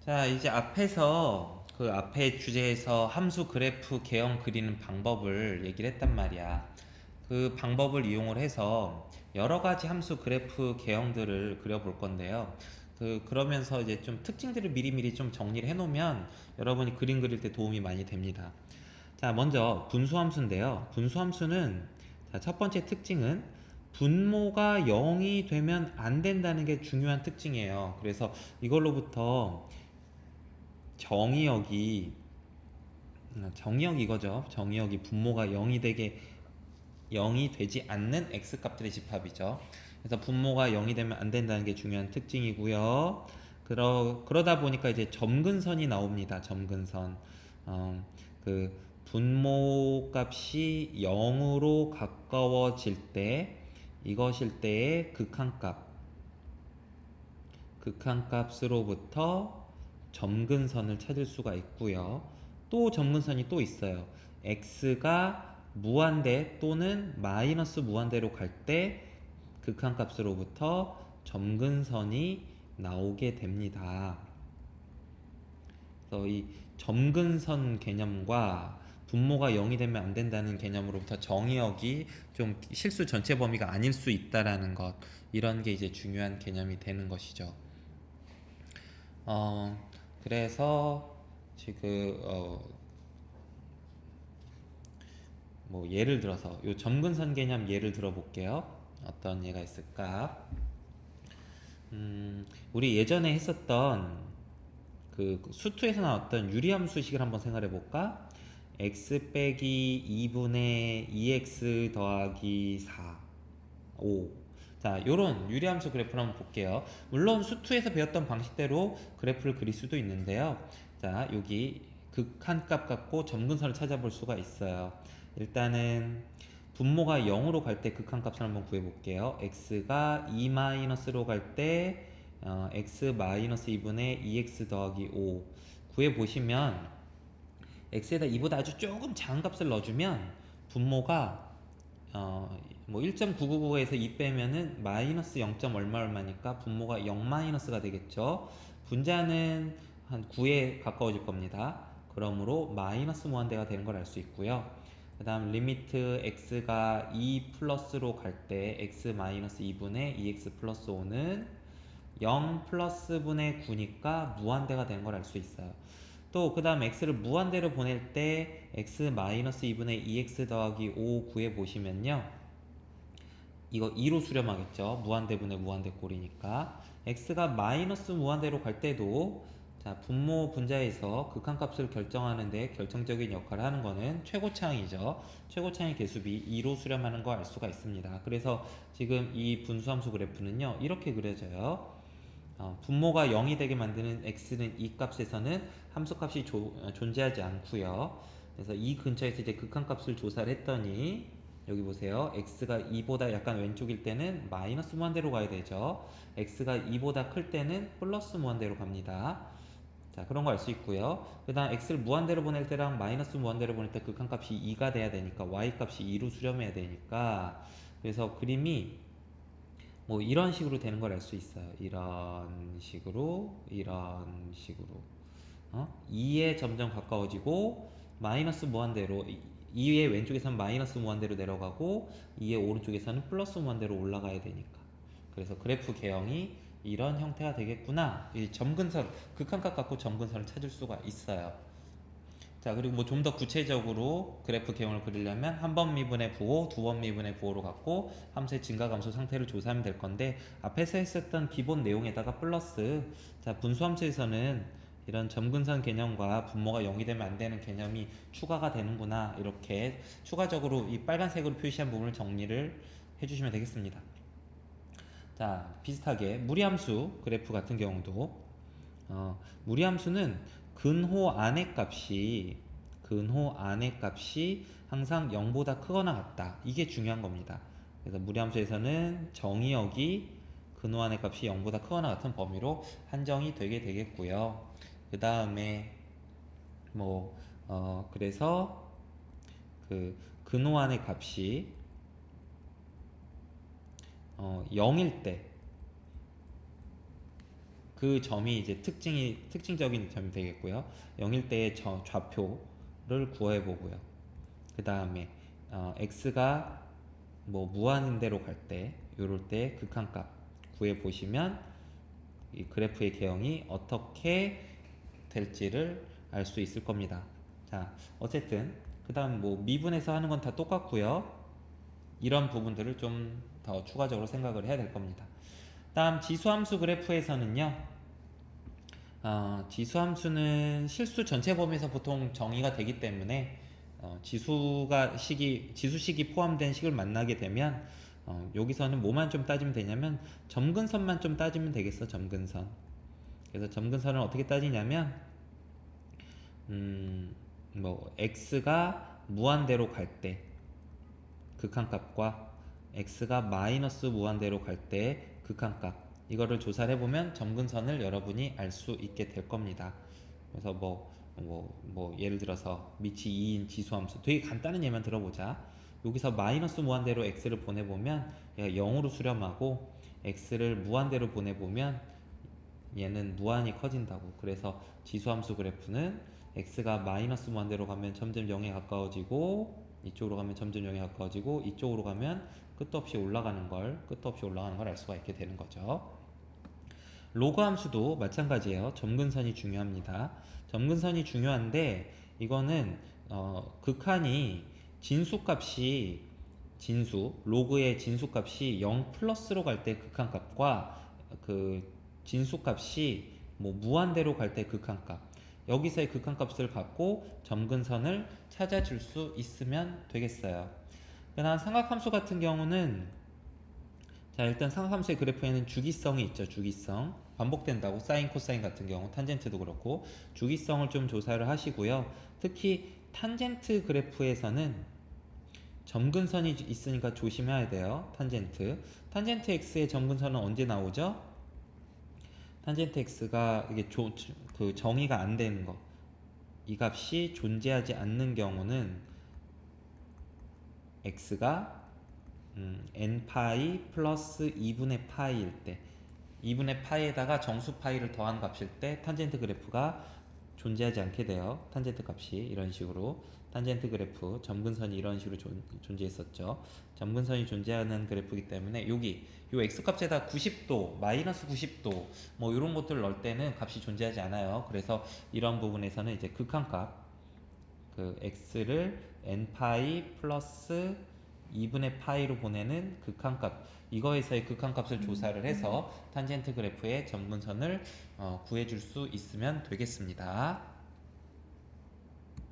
자, 이제 앞에서 그 앞에 주제에서 함수 그래프 개형 그리는 방법을 얘기를 했단 말이야. 그 방법을 이용을 해서 여러 가지 함수 그래프 개형들을 그려볼 건데요. 그 그러면서 이제 좀 특징들을 미리미리 좀 정리를 해 놓으면 여러분이 그림 그릴 때 도움이 많이 됩니다. 자, 먼저 분수함수인데요. 분수함수는 자, 첫 번째 특징은 분모가 0이 되면 안 된다는 게 중요한 특징이에요. 그래서 이걸로부터 정의역이 음, 정의역 이거죠. 정의역이 분모가 0이 되게 0이 되지 않는 x 값들의 집합이죠. 그래서 분모가 0이 되면 안 된다는 게 중요한 특징이고요. 그러 그러다 보니까 이제 점근선이 나옵니다. 점근선. 어, 그 분모 값이 0으로 가까워질 때 이것일 때의 극한값 극한값으로부터 점근선을 찾을 수가 있고요. 또 점근선이 또 있어요. x가 무한대 또는 마이너스 무한대로 갈 때 극한값으로부터 점근선이 나오게 됩니다. 그래서 이 점근선 개념과 분모가 0이 되면 안 된다는 개념으로부터 정의역이 좀 실수 전체 범위가 아닐 수 있다라는 것 이런 게 이제 중요한 개념이 되는 것이죠. 어 그래서 지금 어, 뭐 예를 들어서 요 점근선 개념 예를 들어볼게요. 어떤 예가 있을까? 음, 우리 예전에 했었던 그 수투에서 나왔던 유리함수식을 한번 생각해 볼까? x 빼기 2분의 2x 더하기 4 5 자, 요런 유리함수 그래프를 한번 볼게요. 물론 수투에서 배웠던 방식대로 그래프를 그릴 수도 있는데요. 자, 여기 극한값 갖고 점근선을 찾아볼 수가 있어요. 일단은 분모가 0으로 갈 때 극한값을 한번 구해볼게요. x가 2-로 갈때 어, x 2분의 2x 더하기 5 구해보시면 x에다 2보다 아주 조금 작은 값을 넣어주면 분모가 어, 뭐 1.999에서 2 빼면은 마이너스 0. 얼마 얼마니까 분모가 0 마이너스가 되겠죠. 분자는 한 9에 가까워질 겁니다. 그러므로 마이너스 무한대가 되는 걸 알 수 있고요. 그 다음 리미트 x가 2 플러스로 갈 때 x 마이너스 2분의 2x 플러스 5는 0 플러스 분의 9니까 무한대가 되는 걸 알 수 있어요. 또 그 다음 x를 무한대로 보낼 때 x 마이너스 2분의 2x 더하기 5 구해 보시면요. 이거 2로 수렴하겠죠. 무한대분의 무한대꼴이니까 x가 마이너스 무한대로 갈 때도 자 분모 분자에서 극한값을 결정하는데 결정적인 역할을 하는 거는 최고차항이죠. 최고차항의 개수비 2로 수렴하는 거 알 수가 있습니다. 그래서 지금 이 분수함수 그래프는요 이렇게 그려져요. 어, 분모가 0이 되게 만드는 x는 이 값에서는 함수값이 조, 어, 존재하지 않고요. 그래서 이 근처에서 이제 극한값을 조사를 했더니 여기 보세요. x가 2보다 약간 왼쪽일 때는 마이너스 무한대로 가야 되죠. x가 2보다 클 때는 플러스 무한대로 갑니다. 자 그런 거 알 수 있고요. 그 다음 x를 무한대로 보낼 때랑 마이너스 무한대로 보낼 때 극한값이 2가 돼야 되니까 y값이 2로 수렴해야 되니까 그래서 그림이 뭐 이런 식으로 되는 걸 알 수 있어요. 이런 식으로 이런 식으로 어? 2에 점점 가까워지고 마이너스 무한대로 2의 왼쪽에서는 마이너스 무한대로 내려가고 2의 오른쪽에서는 플러스 무한대로 올라가야 되니까 그래서 그래프 개형이 이런 형태가 되겠구나 이 점근선 극한값 갖고 점근선을 찾을 수가 있어요 자 그리고 뭐 좀 더 구체적으로 그래프 개형을 그리려면 한 번 미분의 부호, 두 번 미분의 부호로 갖고 함수의 증가 감소 상태를 조사하면 될 건데 앞에서 했었던 기본 내용에다가 플러스 자 분수함수에서는 이런 점근선 개념과 분모가 0이 되면 안 되는 개념이 추가가 되는구나 이렇게 추가적으로 이 빨간색으로 표시한 부분을 정리를 해주시면 되겠습니다. 자 비슷하게 무리함수 그래프 같은 경우도 어, 무리함수는 근호 안의 값이 근호 안의 값이 항상 0보다 크거나 같다 이게 중요한 겁니다. 그래서 무리함수에서는 정의역이 근호 안의 값이 0보다 크거나 같은 범위로 한정이 되게 되겠고요. 그 다음에 뭐 어, 그래서 그 근호 안의 값이 어, 0일 때 그 점이 이제 특징이 특징적인 점이 되겠고요. 0일 때의 저- 좌표를 구해 보고요. 그 다음에 어, x가 뭐 무한대로 갈 때, 요럴 때 극한값 구해 보시면 이 그래프의 개형이 어떻게 될지를 알 수 있을 겁니다. 자, 어쨌든 그 다음 뭐 미분해서 하는 건 다 똑같고요. 이런 부분들을 좀 더 추가적으로 생각을 해야 될 겁니다. 다음 지수함수 그래프에서는요. 어, 지수함수는 실수 전체 범위에서 보통 정의가 되기 때문에 어, 지수가 식이 지수식이 포함된 식을 만나게 되면 어, 여기서는 뭐만 좀 따지면 되냐면 점근선만 좀 따지면 되겠어 점근선. 그래서 점근선을 어떻게 따지냐면 음, 뭐 x가 무한대로 갈 때 극한값과 x가 마이너스 무한대로 갈 때 극한값 이거를 조사를 해보면 점근선을 여러분이 알 수 있게 될 겁니다. 그래서 뭐, 뭐, 뭐 예를 들어서 밑이 2인 지수함수 되게 간단한 예만 들어보자. 여기서 마이너스 무한대로 x를 보내보면 얘가 0으로 수렴하고 x를 무한대로 보내보면 얘는 무한히 커진다고. 그래서 지수함수 그래프는 x가 마이너스 무한대로 가면 점점 0에 가까워지고 이쪽으로 가면 점점 0에 가까워지고 이쪽으로 가면 끝도 없이 올라가는 걸 끝도 없이 올라가는 걸 알 수가 있게 되는 거죠. 로그 함수도 마찬가지예요. 점근선이 중요합니다. 점근선이 중요한데 이거는 어, 극한이 진수값이 진수 로그의 진수값이 0 플러스로 갈 때 극한값과 그 진수값이 뭐 무한대로 갈 때 극한값 여기서의 극한값을 갖고 점근선을 찾아줄 수 있으면 되겠어요. 그다음 삼각함수 같은 경우는 자 일단 삼각함수의 그래프에는 주기성이 있죠. 주기성 반복된다고 사인 코사인 같은 경우 탄젠트도 그렇고 주기성을 좀 조사를 하시고요. 특히 탄젠트 그래프에서는 점근선이 있으니까 조심해야 돼요. 탄젠트 탄젠트 x의 점근선은 언제 나오죠? 탄젠트 x가 이게 조, 그 정의가 안 되는 거. 이 값이 존재하지 않는 경우는 x가 음, n 파이 플러스 2분의 파이일 때 2분의 파이에다가 정수 파이를 더한 값일 때 탄젠트 그래프가 존재하지 않게 돼요. 탄젠트 값이 이런 식으로 탄젠트 그래프 점근선이 이런 식으로 존, 존재했었죠. 점근선이 존재하는 그래프이기 때문에 여기 요 x 값에다 90도, 마이너스 90도 뭐 이런 것들 넣을 때는 값이 존재하지 않아요. 그래서 이런 부분에서는 이제 극한값 그 x를 n 파이 플러스 2분의 파이로 보내는 극한값 이거에서의 극한값을 조사를 해서 탄젠트 그래프의 점근선을 어, 구해줄 수 있으면 되겠습니다.